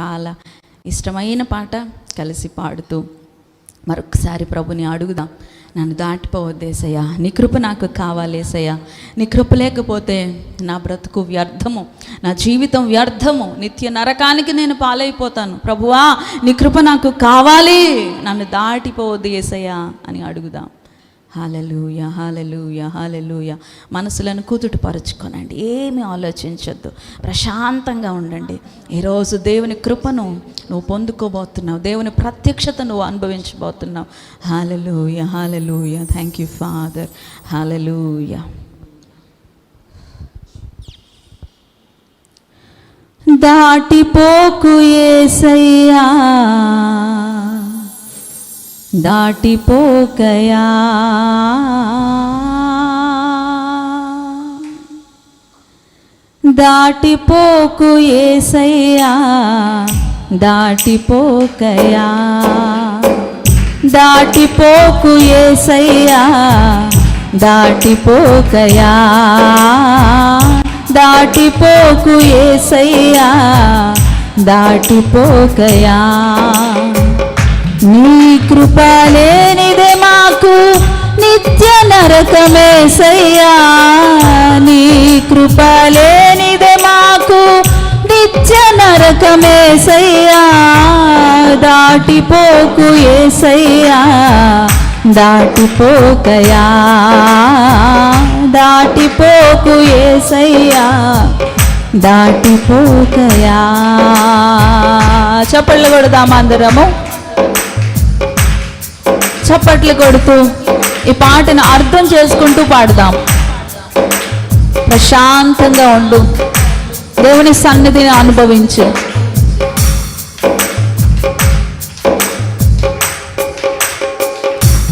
చాలా ఇష్టమైన పాట కలిసి పాడుతూ మరొకసారి ప్రభుని అడుగుదాం. నన్ను దాటిపోవద్దేసయ్యా నీ కృప నాకు కావాలేసయ్యా నీ కృప లేకపోతే నా బ్రతుకు వ్యర్థము. నా జీవితం వ్యర్థము. నిత్య నరకానికి నేను పాలైపోతాను. ప్రభువా నీ కృప నాకు కావాలి. నన్ను దాటిపోవద్దు ఏసయ్యా అని అడుగుదాం. Hallelujah hallelujah hallelujah. మనసులను కుదుటపరుచుకోనండి. ఏమీ ఆలోచించొద్దు. ప్రశాంతంగా ఉండండి. ఈరోజు దేవుని కృపను నువ్వు పొందుకోబోతున్నావు. దేవుని ప్రత్యక్షత నువ్వు అనుభవించబోతున్నావు. Hallelujah hallelujah. Thank you father hallelujah. దాటిపోకు ఏసయ్యా. దాటిపోకయా. దాటిపోకు ఏసయ్యా దాటిపోకయా. దాటిపోకు ఏసయ్యా దాటిపోకయా. దాటిపోకు ఏసయ్యా దాటిపోకయా. నీ కృప లేనిదే మాకు నిత్య నరకమేసయ్యా నీ కృప లేనిదే మాకు నిత్య నరకమేసయ్యా దాటిపోకు ఏసయ్యా దాటిపోకయా. దాటిపోకు ఏసయ్యా దాటిపోకయా. చప్పళ్ళు కొడదామా అందరము? చప్పట్లు కొడుతూ ఈ పాటను అర్థం చేసుకుంటూ పాడదాం. ప్రశాంతంగా ఉండు. దేవుని సన్నిధిని అనుభవించు.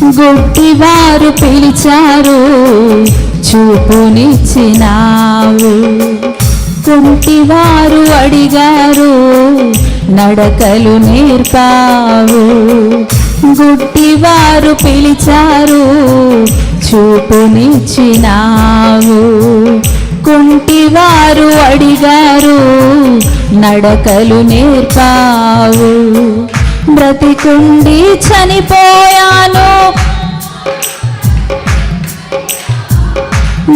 గుడ్డివారు పిలిచారు చూపునిచ్చినావు కుంటివారు అడిగారు నడకలు నేర్పావు గుడ్డివారు పిలిచారు చూపునిచ్చినావు. కుంటివారు అడిగారు నడకలు నేర్పావు. బ్రతికుండి చనిపోయాను.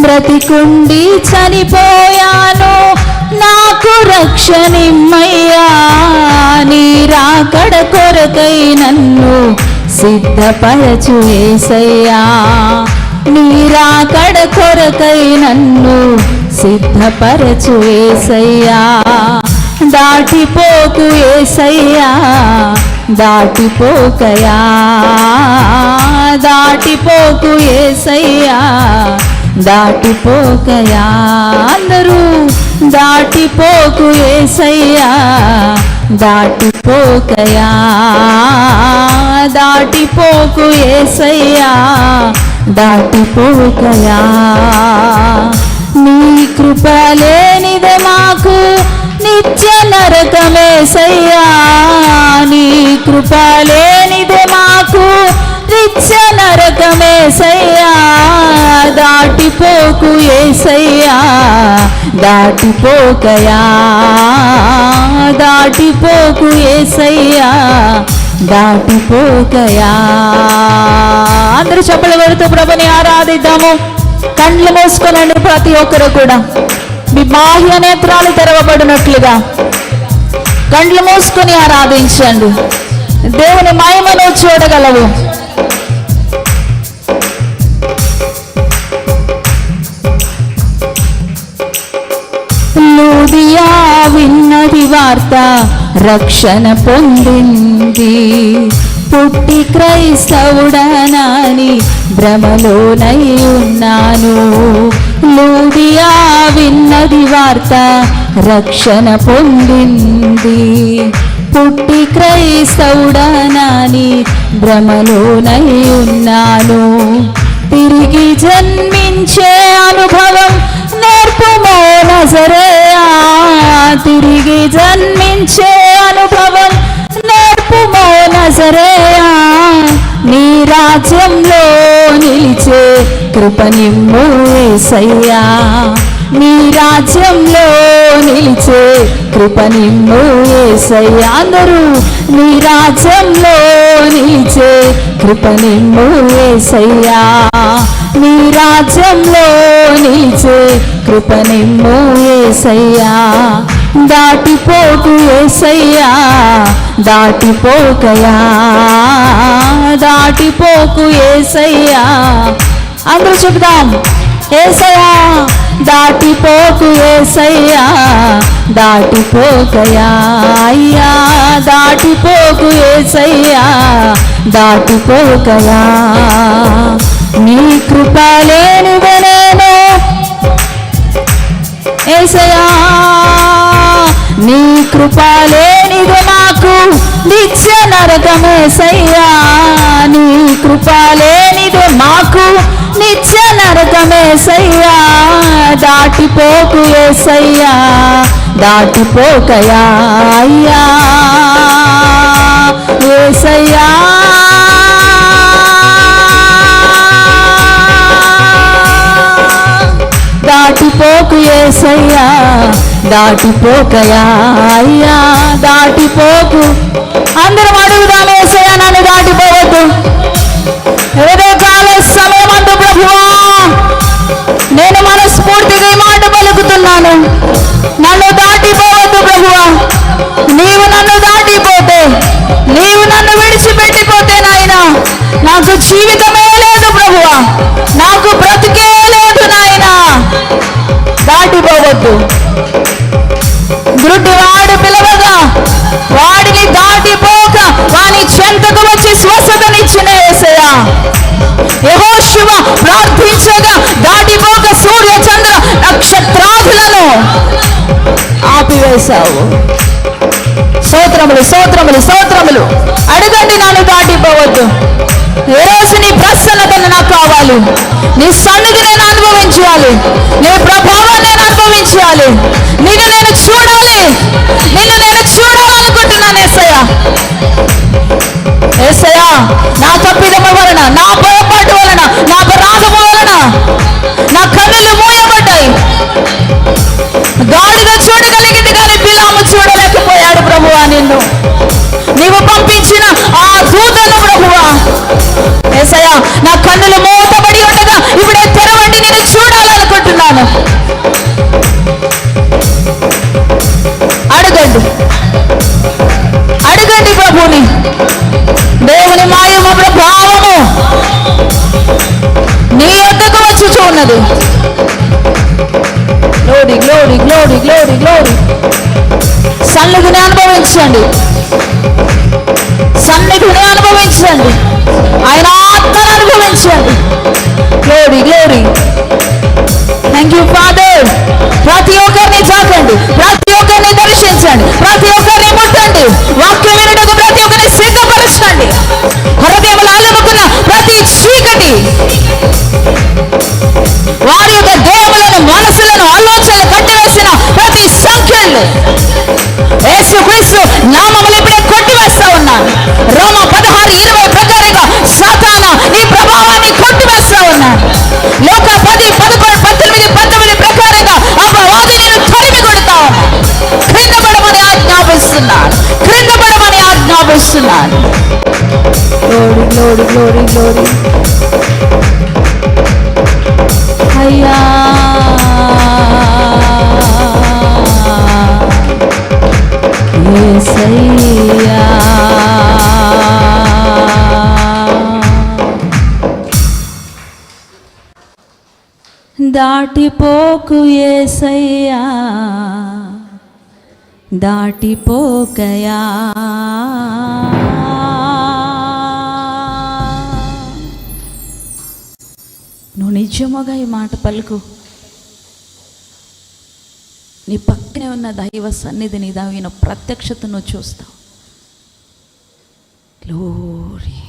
బ్రతికుండి చనిపోయాను. నాకు రక్షణిమ్మయ్యా నీ రాకడ కొరకై నన్ను సిద్ధపరచు ఏసయ్యా నీ కొరకై నన్ను సిద్ధపరచు ఏసయ్యా దాటిపోకు ఏసయ్యా దాటిపోకయా. దాటిపోకు ఏసయ్యా దాటిపోకయా. అందరూ దాటిపోకు ఏసయ్యా దాటిపోకయా. దాటిపోకు ఏసయ్యా దాటిపోకయా నీ కృప లేనిదే మాకు నిత్య నరకమేసయ్యా నీ కృప లేనిదే మాకు నిత్య నరకమేసయ్యా దాటిపోకు ఏసయ్యా దాటిపోకయా దాటిపోకు ఏసయ్యా. దాటిపోకయా అందరూ చెప్పలు పెడుతూ ప్రభుని ఆరాధిద్దాము. కండ్లు మూసుకోనండి ప్రతి ఒక్కరు కూడా. మీ బాహ్య నేత్రాలు తెరవబడినట్లుగా. కండ్లు మూసుకొని ఆరాధించండి. దేవుని మహిమను చూడగలవు. లూదియా విన్నది వార్త రక్షణ పొందింది పుట్టి క్రైస్తవుడనాని భ్రమలోనై ఉన్నాను. లూదియా విన్నది వార్త రక్షణ పొందింది. పుట్టి క్రైస్తవుడనాని భ్రమలోనై ఉన్నాను. తిరిగి జన్మించే అనుభవం నేర్పుమో నజరేయా. తిరిగి జన్మించే అనుభవం నేర్పుమో నజరేయా నీ రాజ్యంలో నిలిచే కృపనిమ్ము ఏసయ్యా. నీ రాజ్యంలో నిలిచే కృప నిన్ను ఏసయ్యా. అందరూ నీ రాజ్యంలో నిలిచే కృప నిన్ను ఏసయ్యా. నీ రాజ్యంలో నిలిచే కృప నిన్ను ఏసయ్యా. దాటిపోకు ఏసయ్యా దాటిపోకయా దాటిపోకు ఏసయ్యా. అందరూ చెబుదాం ఏసయ్యా దాటిపోకు ఏసయ్యా దాటిపోకయా. అయ్యా దాటిపోకు ఏసయ్యా దాటిపోకయా. నీ కృప లేనిదే నేను ఏసయా నీ కృప లేనిది నాకు నిత్య నరకమే సయ్యా. నీ కృప లేనిది మాకు నిత్య నరకమేసయ్యా దాటిపోకు ఏసయ్యా దాటిపోకయా అయ్యా. ఏసయ్యా దాటిపో ఏసయ్యా దాటిపోకయా అయ్యా దాటిపోకు. అందరం అడుగుదాం ఏసయ్యా నన్ను దాటిపోవద్దు. ఏదో కాల సమయం అంటూ ప్రభువా నేను మనస్ఫూర్తిగా ఈ మాట పలుకుతున్నాను. నన్ను దాటిపోవద్దు ప్రభువా. నీవు నన్ను దాటిపోతే నీవు నన్ను విడిచిపెట్టిపోతే నాయన నాకు జీవితం చేశావు. సోత్రములు సోత్రములు సోత్రములు. అడగండి నన్ను దాటిపోవద్దు. ఏ రోజు నీ ప్రసన్నతను నాకు కావాలి? నీ సన్నిధి నేను అనుభవించాలి. నీ ప్రభావం నేను అనుభవించాలి. నిన్ను నేను చూడాలి. దూతను ప్రభువా ఏసయ్య నా కన్నులు మూతబడి ఉండగా ఇప్పుడే తెరవండి నేను చూడాలనుకుంటున్నాను. అడగండి. అడగండి ప్రభుని. దేవుని మాయమ ప్రభావము నీ వద్దకు వచ్చి చూన్నది glory glory glory glory glory సన్నిధిని అనుభవించండి. గ్లోరీ గ్లోరీ గ్లోరీ గ్లోరీ అయ్యా యేసయ్యా దాటిపోకు ఏసయ్యా దాటిపోకయా నువ్వు నిజముగా ఈ మాట పలుకు. నీ పక్కనే ఉన్న దైవ సన్నిధిని దాగిన ప్రత్యక్షత నువ్వు చూస్తావు. గ్లోరీ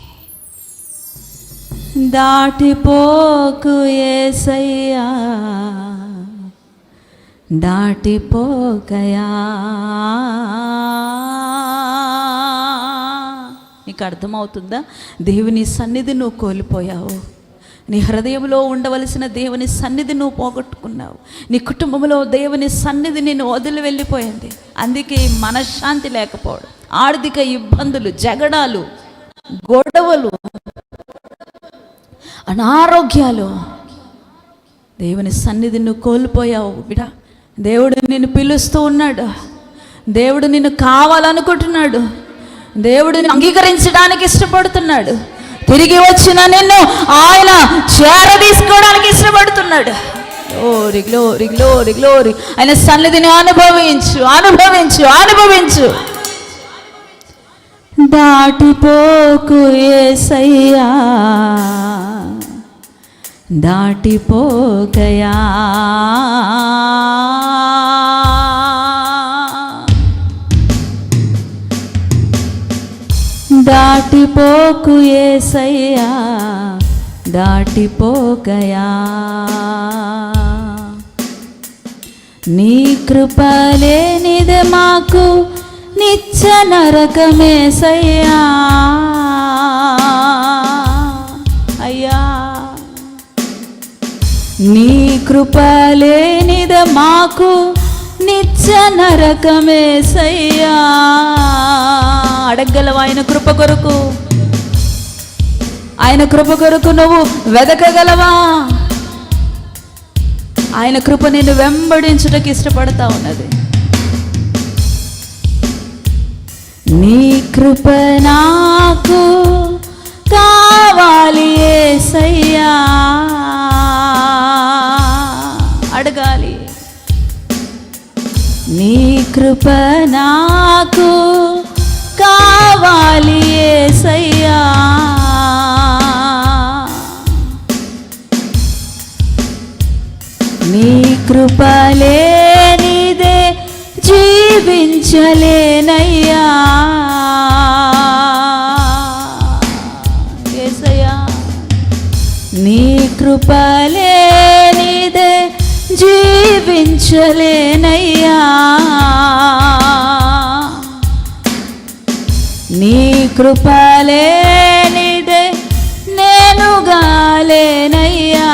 దాటిపోకు ఏసయ్యా. దాటిపోకయా. నీకు అర్థమవుతుందా? దేవుని సన్నిధి నువ్వు కోల్పోయావు. నీ హృదయంలో ఉండవలసిన దేవుని సన్నిధి నువ్వు పోగొట్టుకున్నావు. నీ కుటుంబంలో దేవుని సన్నిధి నేను వదిలి వెళ్ళిపోయింది. అందుకే మనశ్శాంతి లేకపోవడం ఆర్థిక ఇబ్బందులు జగడాలు గొడవలు అనారోగ్యాలు. దేవుని సన్నిధి నువ్వు కోల్పోయావు బిడా. దేవుడు నిన్ను పిలుస్తూ ఉన్నాడు. దేవుడు నిన్ను కావాలనుకుంటున్నాడు. దేవుడిని అంగీకరించడానికి ఇష్టపడుతున్నాడు. తిరిగి వచ్చిన నిన్ను ఆయన చేరదీసుకోవడానికి ఇష్టపడుతున్నాడు. గ్లోరి గ్లోరి గ్లోరి గ్లోరి ఆయన సన్నిధిని అనుభవించు అనుభవించు అనుభవించు. దాటిపోకు ఏసయ్యా. దాటిపోకయా దాటిపోకు ఏసయ్యా దాటిపోకయా. నీ కృపలేనిదే మాకు నిత్య నరకమేసయ్యా అయ్యా నీ కృపలేనిదే మాకు నిత్య నరకమేసయ్యా అడగలవా ఆయన కృప కొరకు. ఆయన కృప కొరకు నువ్వు వెదకగలవా? ఆయన కృప నిన్ను వెంబడించుటకు ఇష్టపడతా ఉన్నది. నీ కృప నాకు కావాలి ఏసయ్యా. అడగాలి. నీ కృప నాకు కావాలి ఏసయ్యా నీ కృపలేనిదే జీవించలేనయ్యా. యేసయ్యా నీ కృపలేనిదే జీవించలేనయ్యా. కృపలేనిదే నేను గాలేనయ్యా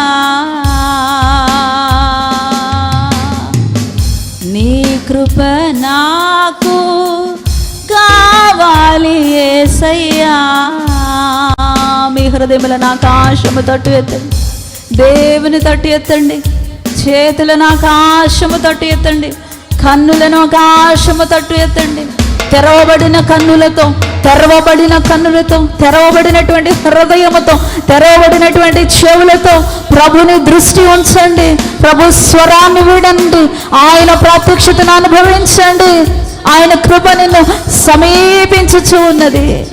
నీ కృప నాకు కావాలి ఏసయ్యా. మీ హృదయముల ఆకాశము తట్టు ఎత్తండి. దేవుని తట్టు ఎత్తండి. చేతులను ఆకాశము తట్టు ఎత్తండి. కన్నులను ఆకాశము తట్టు ఎత్తండి. తెరవబడిన కన్నులతో తెరవబడిన కన్నులతో తెరవబడినటువంటి హృదయముతో తెరవబడినటువంటి చెవులతో ప్రభుని దృష్టి ఉంచండి. ప్రభు స్వరాన్ని విడండి. ఆయన ప్రత్యక్షతను అనుభవించండి. ఆయన కృప నిన్ను సమీపించుచు ఉన్నది.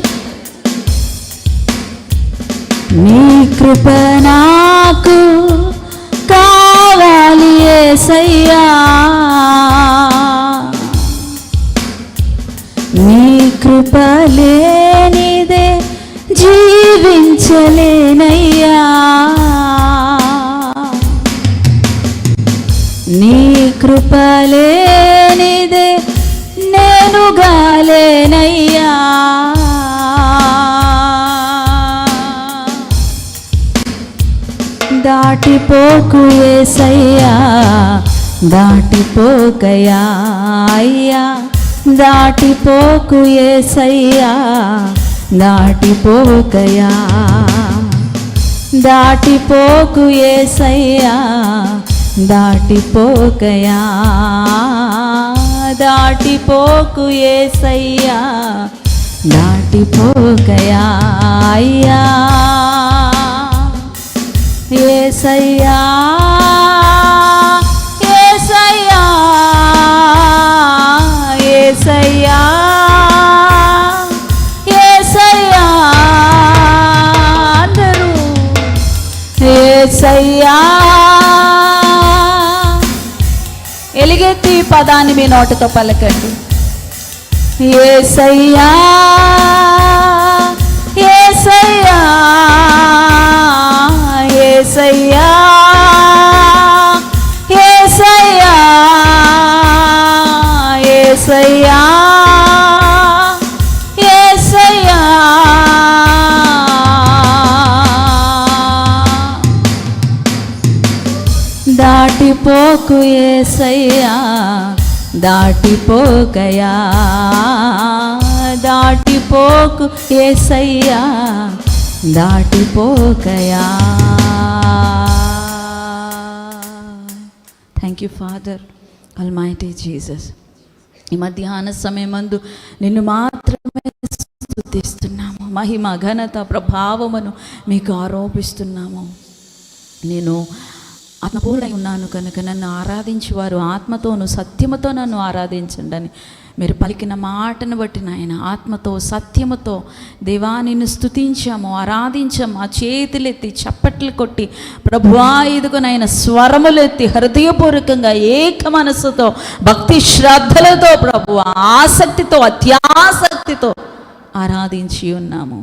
నీ కృప నాకు కావాలి ఏసయ్యా. కృపలేనిదే జీవించలేనయ్యా. నీ కృపలేనిదే నేను గాలేనయ్యా. దాటిపోకు ఏసయ్యా దాటిపోకయా అయ్యా. దాటిపోకు ఏసయ్యా దాటిపోకయా దాటిపోకు ఏసయ్యా దాటిపోకయా దాటిపోకు ఏసయ్యా దాటిపోకయా అయ్యా ఏసయ్యా. పదాన్ని మీ నోటితో పలకండి. ఏసయ్యా ఏసయ్యా ఏసయ్యా ఏసయ్యా ఏసయ్యా దాటిపోకు ఏసయ్యా. దాటిపోకయా దాటిపోకు ఏసయ్యా దాటిపోకయా. Thank you Father almighty Jesus ఈ మధ్యాహ్న సమయమందు నిన్ను మాత్రమే స్థుతిస్తున్నాము మహిమ ఘనత ప్రభావమును మీకు ఆరోపిస్తున్నాము. నేను ఆత్మపూర్ణై ఉన్నాను కనుక నన్ను ఆరాధించేవారు ఆత్మతోను సత్యముతో నన్ను ఆరాధించండి అని మీరు పలికిన మాటను బట్టి నాయన ఆత్మతో సత్యముతో దేవా నిన్ను స్తుతించాము ఆరాధించాము ఆ చేతులెత్తి చప్పట్లు కొట్టి ప్రభువా ఇదిగోనైన స్వరములెత్తి హృదయపూర్వకంగా ఏక మనస్సుతో భక్తి శ్రద్ధలతో ప్రభు ఆసక్తితో అత్యాసక్తితో ఆరాధించి ఉన్నాము.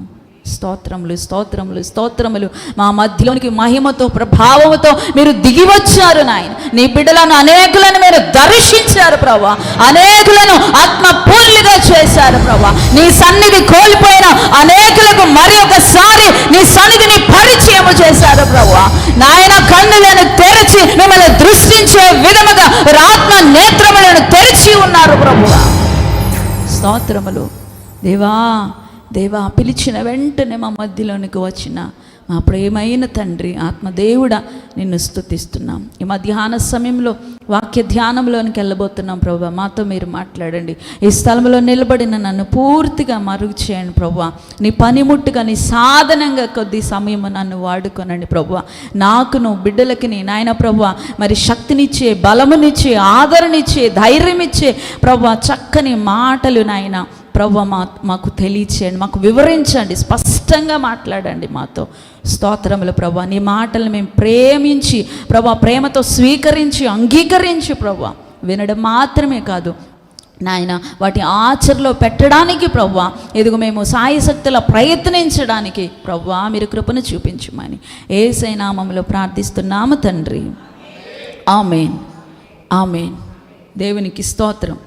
స్తోత్రములు స్తోత్రములు స్తోత్రములు. మా మధ్యలోనికి మహిమతో ప్రభావముతో మీరు దిగి వచ్చారు నాయన. నీ బిడ్డలను అనేకులను మీరు దర్శించారు ప్రభా. అనేకులను ఆత్మపూర్లుగా చేశారు ప్రభా. నీ సన్నిధి కోల్పోయిన అనేకులకు మరి ఒకసారి నీ సన్నిధిని పరిచయము చేశారు ప్రభా. నాయన కన్నులను తెరిచి మిమ్మల్ని దృష్టించే విధముగా రాత్మ ఆత్మ నేత్రములను తెరిచి ఉన్నారు ప్రభువా స్తోత్రములు. దేవా దేవా పిలిచిన వెంటనే మా మధ్యలోనికి వచ్చిన మా ప్రేమైన తండ్రి ఆత్మదేవుడా నిన్ను స్థుతిస్తున్నాం ఈ మధ్యాహ్న సమయంలో వాక్య ధ్యానంలోనికి వెళ్ళబోతున్నాం ప్రభా. మాతో మీరు మాట్లాడండి. ఈ స్థలంలో నిలబడిన నన్ను పూర్తిగా మరుగు చేయండి ప్రభా. నీ పనిముట్టుగా నీ సాధనంగా కొద్ది సమయం నన్ను వాడుకోనండి ప్రభా. నాకు నాకును బిడ్డలకి నీ నాయన ప్రభా. మరి శక్తినిచ్చే బలమునిచ్చే ఆదరణిచ్చే ధైర్యమిచ్చే ప్రభా చక్కని మాటలు నాయన. ప్రభు మా మాకు తెలియచేయండి మాకు వివరించండి స్పష్టంగా మాట్లాడండి మాతో. స్తోత్రములు ప్రభు నీ మాటలు మేము ప్రేమించి ప్రభు ప్రేమతో స్వీకరించి అంగీకరించి ప్రభు వినడం మాత్రమే కాదు. నాయన వాటి ఆచరలో పెట్టడానికి ప్రవ్వా ఎదుగు మేము సాయశక్తుల ప్రయత్నించడానికి ప్రవ్వా మీరు కృపను చూపించమని. ఏసైనామంలో ప్రార్థిస్తున్నాము తండ్రి. ఆమెన్. ఆమెన్. దేవునికి స్తోత్రం.